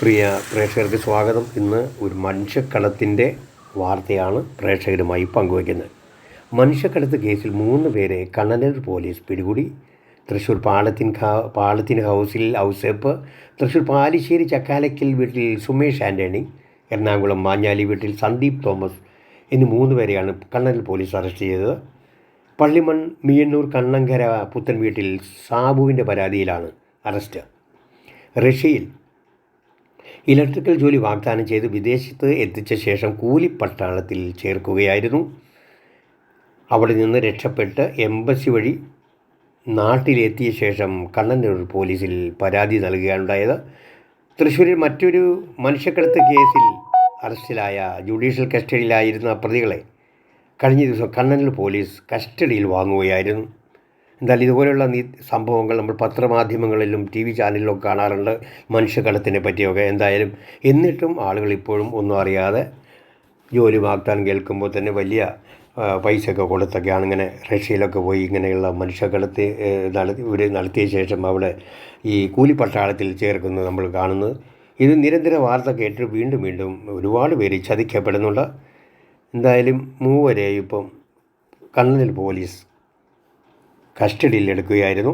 പ്രിയ പ്രേക്ഷകർക്ക് സ്വാഗതം. ഇന്ന് ഒരു മനുഷ്യക്കടത്തിന്റെ വാർത്തയാണ് പ്രേക്ഷകരുമായി പങ്കുവയ്ക്കുന്നത്. മനുഷ്യക്കടത്ത് കേസിൽ മൂന്ന് പേരെ കണ്ണനൂർ പോലീസ് പിടികൂടി. തൃശ്ശൂർ പാളത്തിൻ പാളത്തിൻ ഹൗസിൽ ഔസേപ്പ് തൃശ്ശൂർ പാലിശ്ശേരി ചക്കാലക്കൽ വീട്ടിൽ സുമേഷ് ആന്റണി എറണാകുളം മാഞ്ഞാലി വീട്ടിൽ സന്ദീപ് തോമസ് എന്നീ മൂന്ന് പേരെയാണ് കണ്ണനൂർ പോലീസ് അറസ്റ്റ് ചെയ്തത്. പള്ളിമൺ മീയന്നൂർ കണ്ണങ്കര പുത്തൻ വീട്ടിൽ സാബുവിന്റെ പരാതിയിലാണ് അറസ്റ്റ്. റഷ്യയിൽ ഇലക്ട്രിക്കൽ ജോലി വാഗ്ദാനം ചെയ്ത് വിദേശത്ത് എത്തിച്ച ശേഷം കൂലിപ്പട്ടാളത്തിൽ ചേർക്കുകയായിരുന്നു. അവിടെ നിന്ന് രക്ഷപ്പെട്ട് എംബസി വഴി നാട്ടിലെത്തിയ ശേഷം കണ്ണന്നൂർ പോലീസിൽ പരാതി നൽകുകയാണുണ്ടായത് തൃശ്ശൂരിൽ മറ്റൊരു മനുഷ്യക്കടത്ത് കേസിൽ അറസ്റ്റിലായ ജുഡീഷ്യൽ കസ്റ്റഡിയിലായിരുന്ന പ്രതികളെ കഴിഞ്ഞ ദിവസം കണ്ണനൂർ പോലീസ് കസ്റ്റഡിയിൽ വാങ്ങുകയായിരുന്നു. എന്നാൽ ഇതുപോലെയുള്ള സംഭവങ്ങൾ നമ്മൾ പത്രമാധ്യമങ്ങളിലും ടി വി ചാനലിലും കാണാറുണ്ട് മനുഷ്യക്കടത്തിനെ പറ്റിയൊക്കെ. എന്തായാലും എന്നിട്ടും ആളുകൾ ഇപ്പോഴും ഒന്നും അറിയാതെ ജോലി വാഗ്ദാനം കേൾക്കുമ്പോൾ തന്നെ വലിയ പൈസയൊക്കെ കൊടുത്തൊക്കെയാണ് ഇങ്ങനെ റഷ്യയിലൊക്കെ പോയി ഇങ്ങനെയുള്ള മനുഷ്യക്കടത്ത് നടത്തി ഇവർ നടത്തിയ ശേഷം അവിടെ ഈ കൂലിപ്പട്ടാളത്തിൽ ചേർക്കുന്നത് നമ്മൾ കാണുന്നത്. ഇത് നിരന്തര വാർത്ത കേട്ട് വീണ്ടും വീണ്ടും ഒരുപാട് പേര് ചതിക്കപ്പെടുന്നുണ്ട്. എന്തായാലും മൂവരെ ഇപ്പം കണ്ണനിൽ പോലീസ് കസ്റ്റഡിയിൽ എടുക്കുകയായിരുന്നു